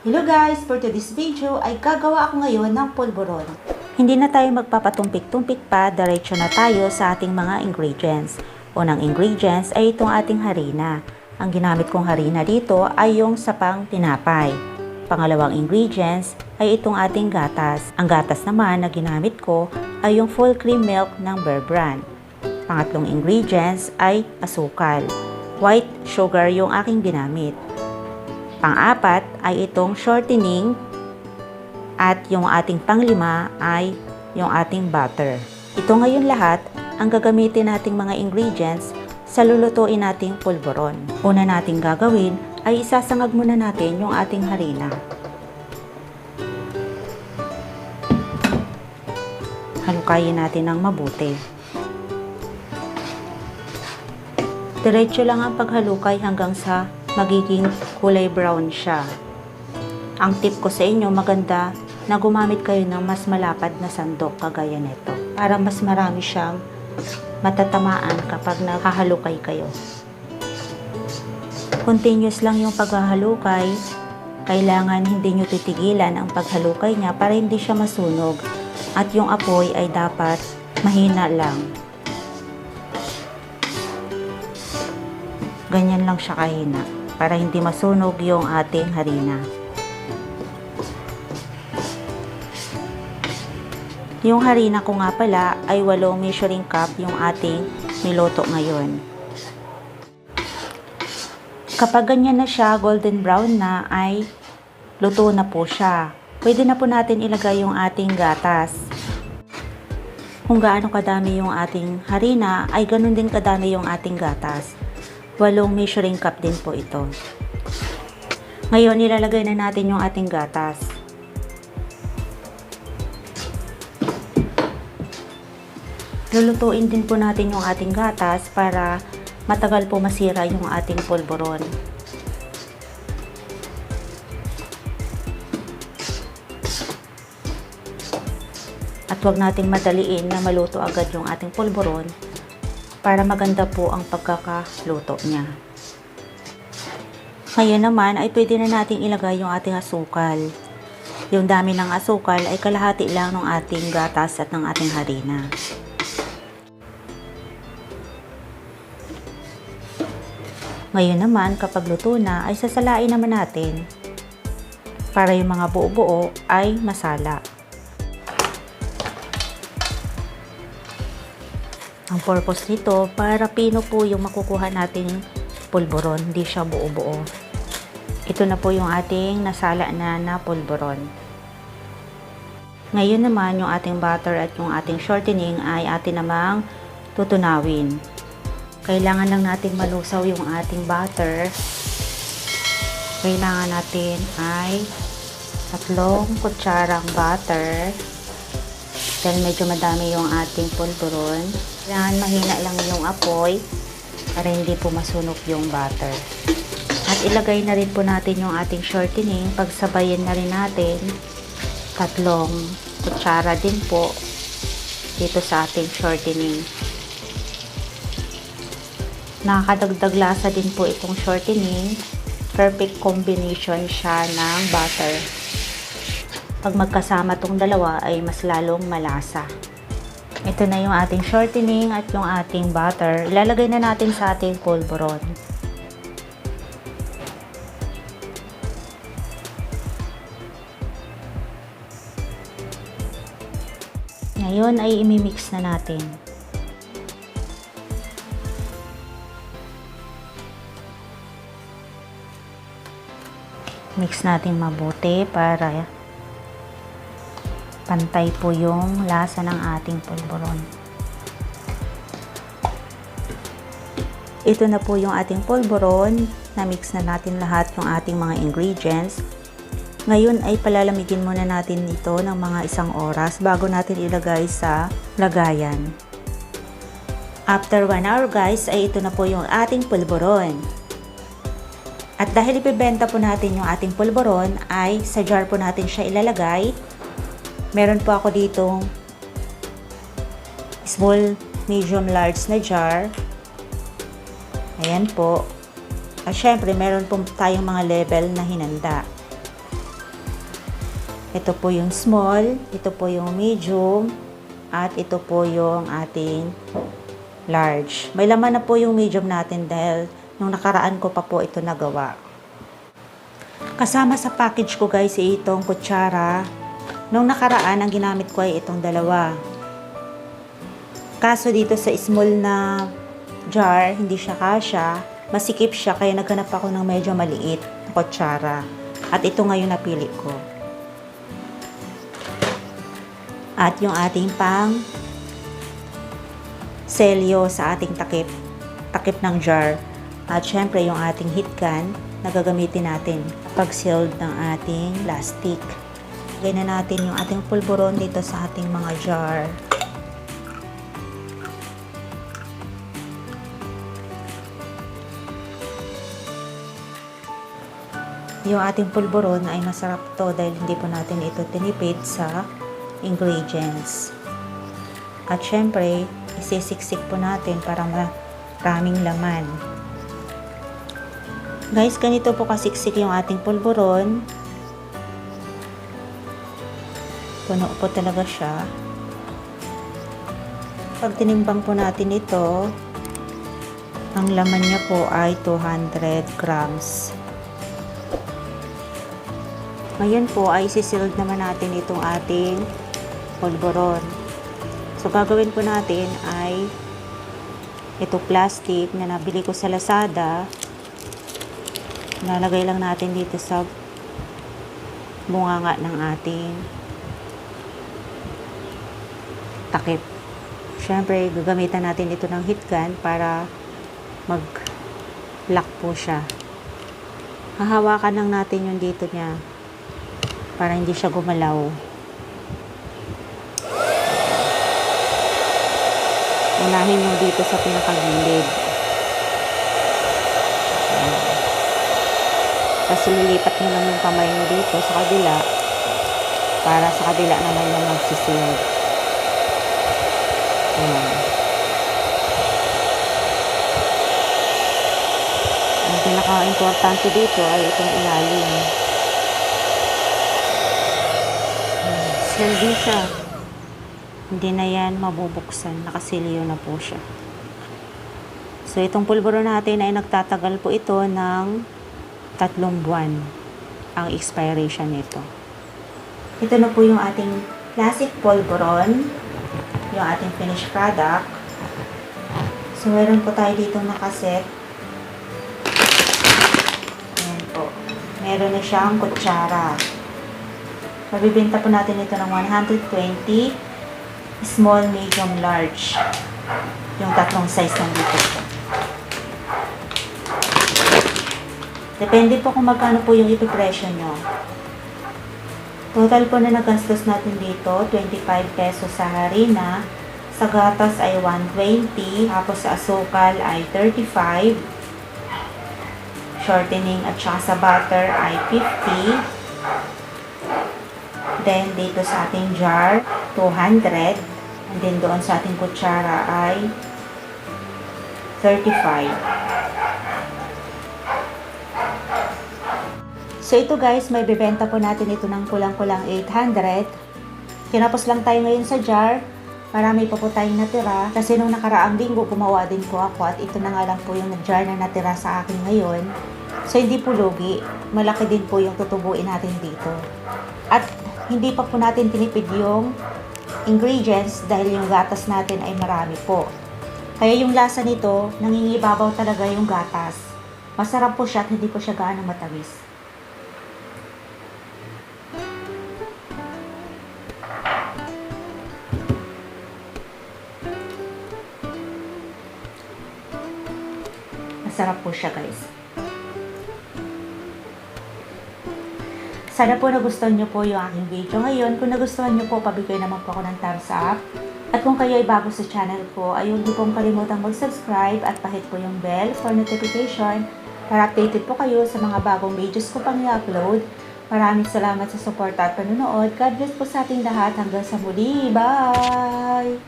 Hello guys! For today's video ay gagawa ako ngayon ng pulburon. Hindi na tayo magpapatumpik-tumpik pa, diretso na tayo sa ating mga ingredients. Unang ingredients ay itong ating harina. Ang ginamit kong harina dito ay yung sapang tinapay. Pangalawang ingredients ay itong ating gatas. Ang gatas naman na ginamit ko ay yung full cream milk ng Bear Brand. Pangatlong ingredients ay asukal. White sugar yung aking ginamit. Pang-apat ay itong shortening at yung ating panglima ay yung ating butter. Ito ngayon lahat ang gagamitin nating mga ingredients sa lulutuin nating pulburon. Una nating gagawin ay isasangag muna natin yung ating harina. Halukayin natin ng mabuti. Diretso lang ang paghalukay hanggang sa magiging kulay brown siya. Ang tip ko sa inyo, maganda na gumamit kayo ng mas malapad na sandok kagaya nito para mas marami siyang matatamaan kapag nakahalukay kayo. Continuous lang yung paghahalukay. Kailangan hindi nyo titigilan ang paghalukay niya para hindi siya masunog at yung apoy ay dapat mahina lang. Ganyan lang siya kahina para hindi masunog yung ating harina. Yung harina ko nga pala ay 8 measuring cup yung ating niloto ngayon. Kapag ganyan na siya, golden brown na, ay luto na po siya. Pwede na po natin ilagay yung ating gatas. Kung gaano kadami yung ating harina, ay ganun din kadami yung ating gatas. Walong measuring cup din po ito. Ngayon, ilalagay na natin yung ating gatas. Lulutuin din po natin yung ating gatas para matagal po masira yung ating polvoron. At huwag nating madaliin na maluto agad yung ating polvoron para maganda po ang pagkakaluto niya. Ngayon naman ay pwede na nating ilagay yung ating asukal. Yung dami ng asukal ay kalahati lang ng ating gatas at ng ating harina. Ngayon naman, kapag luto na, ay sasalain naman natin para yung mga buo-buo ay masala. Ang purpose nito, para pino po yung makukuha nating pulburon, hindi siya buo-buo. Ito na po yung ating nasala na na pulburon. Ngayon naman, yung ating butter at yung ating shortening ay atin namang tutunawin. Kailangan lang natin malusaw yung ating butter. Kailangan natin ay tatlong kutsarang butter. Dahil medyo madami yung ating pulburon. Kailangan mahina lang yung apoy para hindi po masunog yung butter. At ilagay na rin po natin yung ating shortening. Pagsabayin na rin natin tatlong kutsara din po dito sa ating shortening. Nakakadagdag lasa din po itong shortening. Perfect combination siya ng butter. Pag magkasama tong dalawa ay mas lalong malasa. Ito na yung ating shortening at yung ating butter. Ilalagay na natin sa ating pulveron. Ngayon ay imimix na natin. Mix natin mabuti para pantay po yung lasa ng ating pulburon. Ito na po yung ating pulburon. Na-mix na natin lahat yung ating mga ingredients. Ngayon ay palalamigin muna natin ito ng mga isang oras bago natin ilagay sa lagayan. After 1 hour guys, ay ito na po yung ating pulburon. At dahil ipibenta po natin yung ating pulburon, ay sa jar po natin siya ilalagay. Meron po ako ditong small, medium, large na jar. Ayan po. At syempre, meron po tayong mga level na hinanda. Ito po yung small, ito po yung medium, at ito po yung ating large. May laman na po yung medium natin dahil nung nakaraan ko pa po ito nagawa. Kasama sa package ko guys itong kutsara. Nung nakaraan, ang ginamit ko ay itong dalawa. Kaso dito sa small na jar, hindi siya kasya. Masikip siya kaya naghanap ako ng medyo maliit na kutsara. At ito ngayon napili ko. At yung ating pang selyo sa ating takip, takip ng jar. At syempre yung ating heat gun na gagamitin natin pag sealed ng ating plastic. Lagay na natin yung ating pulburon dito sa ating mga jar. Yung ating pulburon ay masarap to dahil hindi po natin ito tinipid sa ingredients. At syempre, isisiksik po natin para maraming laman. Guys, ganito po kasiksik yung ating pulburon. Po talaga siya. Pag tinimbang po natin ito, ang laman niya po ay 200 grams. Ngayon po ay sisilid naman natin itong ating pulburon. So, gagawin po natin ay ito plastic na nabili ko sa Lazada. Nalagay lang natin dito sa bunganga ng ating takip. Siyempre, gagamitan natin ito ng heat gun para mag-lock po siya. Hahawakan lang natin yung dito niya para hindi siya gumalaw. Unahin nyo dito sa pinakagilid. Tapos lilipat nyo lang yung kamay nyo dito sa kabila para sa kabila naman yung magsisilid. Ayan. Ang pinaka-importante dito ay itong ilalim. Sildi siya. Hindi na yan mabubuksan. Nakasilyo na po siya. So, itong pulburo natin ay nagtatagal po ito ng tatlong buwan ang expiration nito. Ito na po yung ating classic pulburon. Yung ating finished product. So, meron po tayo dito nakaset. Ayan po. Meron na siyang kutsara. Mabibenta po natin ito ng 120 small, medium, large. Yung tatlong size nandito po. Depende po kung magkano po yung ipipresyo nyo. Total po na nagastos natin dito, 25 pesos sa harina. Sa gatas ay 120. Tapos sa asukal ay 35. Shortening at saka sa butter ay 50. Then, dito sa ating jar, 200. And then, doon sa ating kutsara ay 35. So, ito guys, may bebenta po natin ito ng kulang-kulang 800. Kinapos lang tayo ngayon sa jar. Marami pa po tayong natira. Kasi nung nakaraang linggo, gumawa din po ako. At ito na nga lang po yung jar na natira sa akin ngayon. So, hindi po lugi. Malaki din po yung tutubuin natin dito. At hindi pa po natin tinipid yung ingredients dahil yung gatas natin ay marami po. Kaya yung lasa nito, nangingibabaw talaga yung gatas. Masarap po siya at hindi po siya gaano matamis. Masarap po siya guys. Sana po nagustuhan nyo po yung aking video ngayon. Kung nagustuhan nyo po, pabigay naman po ako ng thumbs up. At kung kayo ay bago sa channel ko, ay huwag niyo pong kalimutang mag-subscribe at pahit po yung bell for notification para updated po kayo sa mga bagong videos ko pang i-upload. Maraming salamat sa support at panunood. God bless po sa ating lahat. Hanggang sa muli. Bye!